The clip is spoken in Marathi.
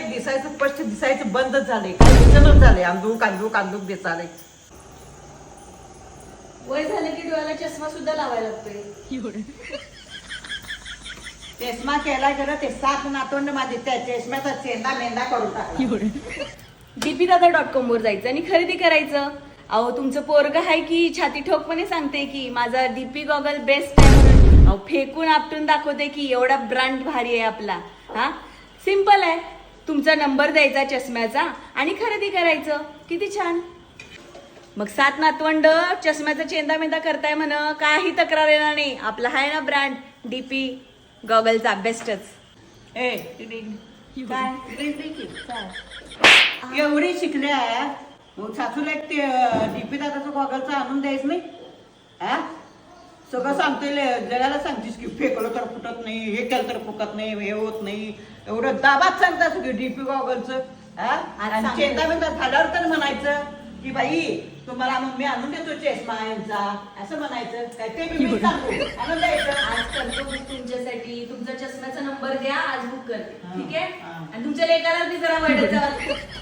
दिसायचं स्पष्ट दिसायचं बंदच झालंय. काय दिसणच झालंय अंधूक अंधूक दिसालय वय झालं की डोळ्याला चष्मा सुद्धा लावायला लागतोय. चष्मा केला खरं ते सात नातवंड माझे त्या चष्म्याचा चेंदा मेंदा करून टाकला. डीपी दादा डॉट कॉम वर जायचं आणि खरेदी करायचं. अहो तुमचं पोरग आहे की छाती ठोकपणे सांगते की माझा डीपी गॉगल बेस्ट आहे म्हणून. अहो फेकून आपटून दाखवते की एवढा ब्रँड भारी आहे आपला. हा? सिंपल आहे. तुमचा नंबर द्यायचा चष्म्याचा आणि खरेदी करायचं. किती छान. मग सात नातवंड चष्म्याचा चेंदा मेंदा करताय म्हण काही तक्रार येणार नाही. आपला आहे ना ब्रँड डीपी गॉगलचा बेस्टच ए. काय इकडे. एवढी शिकल्या मग सासूला एक ते डीपी दादाचं गॉगलचं आणून द्यायच नाही? हा? सगळं सांगते जगाला सांगतेस की फेकलं तर फुटत नाही हे केलं तर फुकत नाही हे होत नाही. एवढं दाबात सांगता की डीपी गॉगलचं आणि सांगते. चेंदा बिंदा झाल्यावर तर म्हणायचं की बाई तुम्हाला मग मी आणून देतो चष्मा यांचा. असं म्हणायचं. काय ते मी सांगू. आणून द्यायचं आज करतो बुक तुमच्यासाठी. तुमचा चष्म्याचा नंबर द्या आज बुक करते. हा, ठीक आहे. आणि तुमच्या लेकाला बी जरा वाढत जावा